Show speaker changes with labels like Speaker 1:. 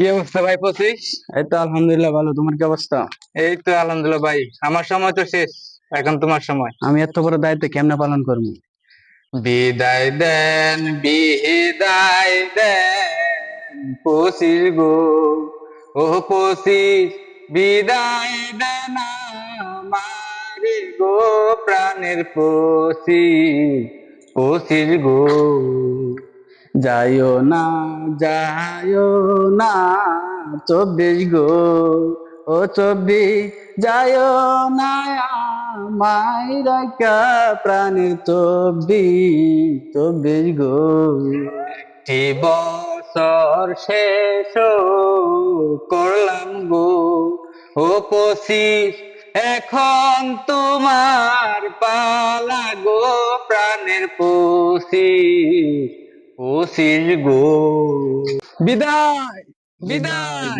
Speaker 1: কি অবস্থা ভাই পঁচিশ?
Speaker 2: এই তো আলহামদুলিল্লাহ ভালো। তোমার কি অবস্থা?
Speaker 1: এই তো আলহামদুলিল্লাহ ভাই। আমার সময় তো শেষ। এখন তোমার সময়।
Speaker 2: আমি এত বড় দায়িত্ব কেমনে পালন করব?
Speaker 1: বিদায় দেন বিদায় দেন পঁচিশ গো। ও পঁচিশ বিদায় দেন আমারে গো প্রাণের পঁচিশ পঁচিশ গো।
Speaker 2: যাইও না যাইও না, চব্বিশ গো, ও চব্বিশ, যাইও না মাই রাখা প্রাণের চব্বিশ চব্বিশ গো।
Speaker 1: একটি বছর শেষ করলাম গো, ও পঁচিশ, এখন তোমার পালা গো, প্রাণের পঁচিশ। পঁচিশ গো। বিদায়। বিদায়।